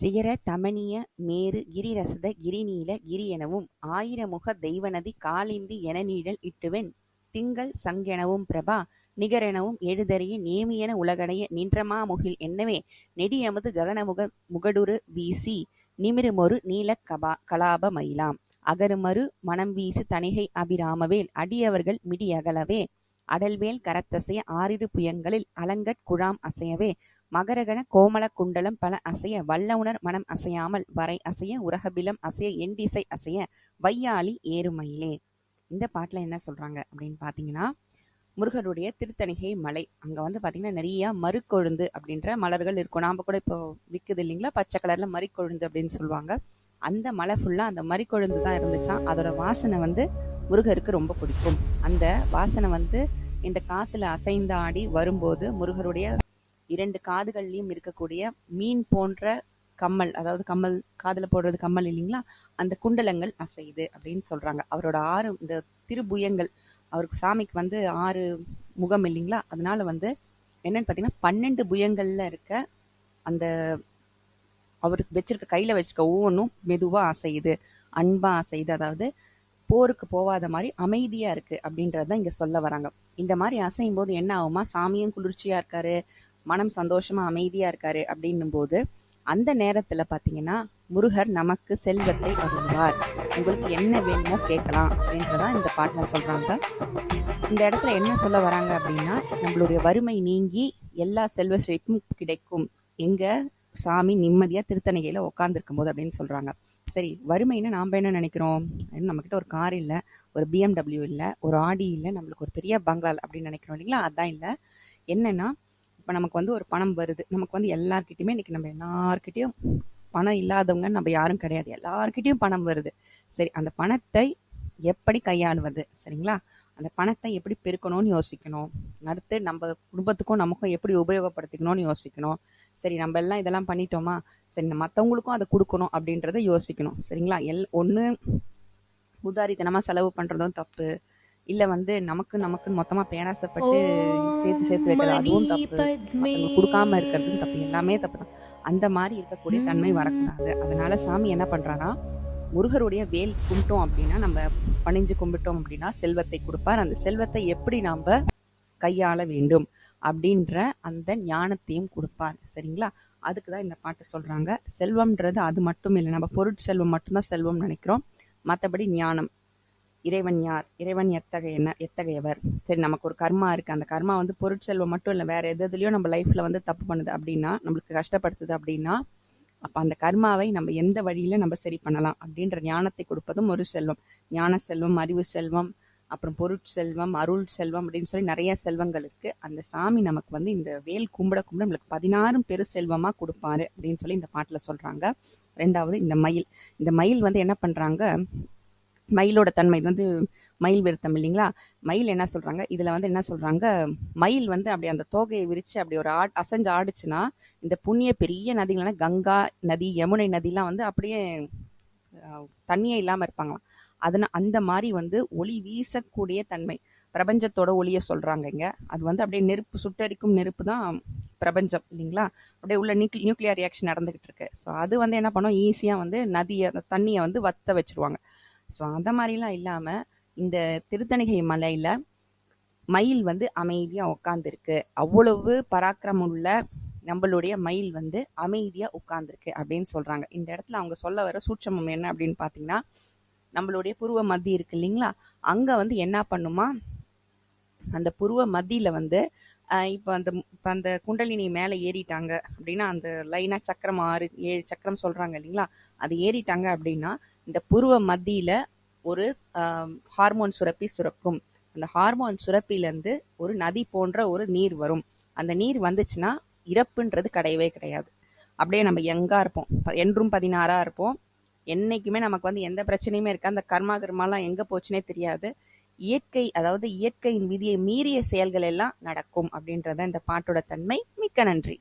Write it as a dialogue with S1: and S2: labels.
S1: சிகர தமனிய மேரு கிரிரசத கிரிநீல கிரியெனவும் ஆயிரமுக தெய்வநதி காலிந்தி எனநீழல் இட்டுவெண் திங்கள் சங்கெனவும் பிரபா நிகரெனவும் எழுதரிய நேமியென உலகடைய நின்றமா முகில் என்னவே? நெடியமது ககனமுக முகடுரு வீசி நிமிருமொரு நீலக் கலாப மயிலாம். அகருமரு மணம்வீசு தணிகை அபிராமவேல் அடியவர்கள் மிடியகலவே. அடல்வேல் கரத்தசைய ஆறிரு புயங்களில் அலங்கட் குழாம் அசையவே. மகரகண கோமல குண்டலம் பல அசைய வல்லவுணர் மனம் அசையாமல் வரை அசைய உரகபிலம் அசைய எண்டிசை அசைய வையாளி ஏறுமயிலே. இந்த பாட்டில் என்ன சொல்கிறாங்க அப்படின்னு பார்த்தீங்கன்னா முருகருடைய திருத்தணிகை மலை. அங்கே வந்து பார்த்தீங்கன்னா நிறைய மறுக்கொழுந்து அப்படின்ற மலர்கள் இருக்கும். நாம் கூட இப்போ விற்குது இல்லைங்களா? பச்சை கலரில் மறிக்கொழுந்து அப்படின்னு சொல்லுவாங்க. அந்த மலை ஃபுல்லாக அந்த மறிக்கொழுந்து தான் இருந்துச்சான் அதோட வாசனை வந்து முருகருக்கு ரொம்ப பிடிக்கும். அந்த வாசனை வந்து இந்த காற்றுல அசைந்தாடி வரும்போது முருகருடைய இரண்டு காதுகள்லயும் இருக்கக்கூடிய மீன் போன்ற கம்மல் அதாவது கம்மல் காதுல போடுறது கம்மல் இல்லைங்களா? அந்த குண்டலங்கள் அசையுது அப்படின்னு சொல்றாங்க. அவரோட ஆறு இந்த திருபுயங்கள் அவருக்கு சாமிக்கு வந்து ஆறு முகம் இல்லைங்களா? அதனால வந்து என்னன்னு பாத்தீங்கன்னா பன்னெண்டு புயங்கள்ல இருக்க அந்த அவருக்கு வச்சிருக்க கையில வச்சிருக்க ஒவ்வொன்றும் மெதுவா அசையுது அன்பா அசையுது. அதாவது போருக்கு போகாத மாதிரி அமைதியா இருக்கு அப்படின்றத இங்க சொல்ல வராங்க. இந்த மாதிரி அசையும் போது என்ன ஆகுமா? சாமியும் குளிர்ச்சியா இருக்காரு மனம் சந்தோஷமா அமைதியா இருக்காரு அப்படின்னும் போது அந்த நேரத்துல பாத்தீங்கன்னா முருகர் நமக்கு செல்வத்தை அருள்வார் உங்களுக்கு என்ன வேணுமோ கேட்கலாம் அப்படின்றதான் இந்த பாட்டில் சொல்றாங்க. இந்த இடத்துல என்ன சொல்ல வராங்க அப்படின்னா நம்மளுடைய வறுமை நீங்கி எல்லா செல்வ செழிப்பும் கிடைக்கும். எங்க சாமி நிம்மதியா திருத்தணிகையில உட்காந்துருக்கும் போது அப்படின்னு சொல்றாங்க. சரி வறுமைன்னு நாம் என்ன நினைக்கிறோம்? நம்மக்கிட்ட ஒரு கார் இல்லை ஒரு பிஎம்டபிள்யூ இல்லை ஒரு ஆடி இல்லை நம்மளுக்கு ஒரு பெரிய பங்களால் அப்படின்னு நினைக்கிறோம் இல்லைங்களா? அதான் இல்லை. என்னன்னா இப்போ நமக்கு வந்து ஒரு பணம் வருது. நமக்கு வந்து எல்லார்கிட்டையுமே இன்னைக்கு நம்ம எல்லார்கிட்டையும் பணம் இல்லாதவங்க நம்ம யாரும் கிடையாது. எல்லார்கிட்டையும் பணம் வருது. சரி அந்த பணத்தை எப்படி கையாளுவது? சரிங்களா? அந்த பணத்தை எப்படி பெருக்கணும்னு யோசிக்கணும். அடுத்து நம்ம குடும்பத்துக்கும் நமக்கும் எப்படி உபயோகப்படுத்திக்கணும்னு யோசிக்கணும். சரி நம்ம எல்லாம் இதெல்லாம் பண்ணிட்டோமா? சரி மற்றவங்களுக்கும் அதை கொடுக்கணும் அப்படின்றத யோசிக்கணும். சரிங்களா? எல் ஒன்று உதாரித்தனமாக செலவு பண்ணுறதும் தப்பு. இல்ல வந்து நமக்கு நமக்கு மொத்தமா பேராசைப்பட்டு சேர்த்து சேர்த்து வைக்கிறது அதுவும் தப்பு. கொடுக்காம இருக்கிறதும் தப்பு. எல்லாமே தப்பு தான் அந்த மாதிரி இருக்கக்கூடிய தன்மை வரக்கூடாது. அதனால சாமி என்ன பண்றாரா? முருகருடைய வேல் கும்பிட்டோம் அப்படின்னா நம்ம பணிஞ்சு கும்பிட்டோம் அப்படின்னா செல்வத்தை கொடுப்பார். அந்த செல்வத்தை எப்படி நாம கையாள வேண்டும் அப்படின்ற அந்த ஞானத்தையும் கொடுப்பார். சரிங்களா? அதுக்கு தான் இந்த பாட்டு சொல்றாங்க. செல்வம்ன்றது அது மட்டும் இல்லை. நம்ம பொருட்செல்வம் மட்டும்தான் செல்வம் நினைக்கிறோம். மற்றபடி ஞானம். இறைவன் யார்? இறைவன் எத்தகைய எத்தகையவர்? சரி நமக்கு ஒரு கர்மா இருக்கு. அந்த கர்மா வந்து பொருட்செல்வம் மட்டும் இல்லை வேற எது எதுலயும் நம்ம லைஃப்ல வந்து தப்பு பண்ணுது அப்படின்னா நம்மளுக்கு கஷ்டப்படுத்துது அப்படின்னா அப்ப அந்த கர்மாவை நம்ம எந்த வழியில நம்ம சரி பண்ணலாம் அப்படின்ற ஞானத்தை கொடுப்பதும் ஒரு செல்வம். ஞான செல்வம் அறிவு செல்வம் அப்புறம் பொருட்செல்வம் அருள் செல்வம் அப்படின்னு சொல்லி நிறைய செல்வங்கள் இருக்குது அந்த சாமி நமக்கு வந்து இந்த வேல் கும்பிட கும்பிட நம்மளுக்கு பதினாறும் பெரு செல்வமா கொடுப்பாரு அப்படின்னு சொல்லி இந்த பாட்டுல சொல்றாங்க. ரெண்டாவது இந்த மயில். இந்த மயில் வந்து என்ன பண்றாங்க? மயிலோட தன்மை இது வந்து மயில் விருத்தம் இல்லைங்களா? மயில் என்ன சொல்றாங்க? இதுல வந்து என்ன சொல்றாங்க? மயில் வந்து அப்படி அந்த தோகையை விரிச்சு அப்படி ஒரு ஆட் அசைஞ்சு ஆடுச்சுன்னா இந்த புண்ணிய பெரிய நதிகள்னா கங்கா நதி யமுனை நதிலாம் வந்து அப்படியே தண்ணியே இல்லாம இருப்பாங்களாம். அதனால் அந்த மாதிரி வந்து ஒளி வீசக்கூடிய தன்மை. பிரபஞ்சத்தோட ஒளிய சொல்றாங்க இங்க. அது வந்து அப்படியே நெருப்பு சுட்டரிக்கும் நெருப்பு தான் பிரபஞ்சம் இல்லைங்களா? அப்படியே உள்ள நியூக்ளி நியூக்ளியர் ரியாக்ஷன் நடந்துகிட்டு இருக்கு. ஸோ அது வந்து என்ன பண்ணும்? ஈஸியா வந்து நதியை தண்ணியை வந்து வத்த வச்சிருவாங்க. ஸோ அந்த மாதிரிலாம் இல்லாமல் இந்த திருத்தணிகை மலையில் மயில் வந்து அமைதியாக உட்காந்துருக்கு அவ்வளவு பராக்கிரமம் உள்ள நம்மளுடைய மயில் வந்து அமைதியாக உட்காந்துருக்கு அப்படின்னு சொல்கிறாங்க இந்த இடத்துல அவங்க சொல்ல வர சூட்சமம் என்ன அப்படின்னு பார்த்தீங்கன்னா நம்மளுடைய புருவ மத்தி இருக்கு இல்லைங்களா? அங்கே வந்து என்ன பண்ணுமா? அந்த புருவ மத்தியில் வந்து இப்போ அந்த இப்போ அந்த குண்டலினி மேலே ஏறிட்டாங்க அப்படின்னா அந்த லைனாக சக்கரம் ஆறு ஏழு சக்கரம் சொல்கிறாங்க இல்லைங்களா? அது ஏறிட்டாங்க அப்படின்னா இந்த புருவ மத்தியில ஒரு ஹார்மோன் சுரப்பி சுரக்கும். அந்த ஹார்மோன் சுரப்பிலேருந்து ஒரு நதி போன்ற ஒரு நீர் வரும். அந்த நீர் வந்துச்சுன்னா இறப்புன்றது கிடையவே கிடையாது. அப்படியே நம்ம எங்கா இருப்போம். என்றும் பதினாறா இருப்போம். என்னைக்குமே நமக்கு வந்து எந்த பிரச்சனையுமே இருக்கா அந்த கர்மா கர்மாலாம் எங்க போச்சுனே தெரியாது. இயற்கை அதாவது இயற்கையின் விதியை மீறிய செயல்கள் எல்லாம் நடக்கும் அப்படின்றத இந்த பாட்டோட தன்மை. மிக்க நன்றி.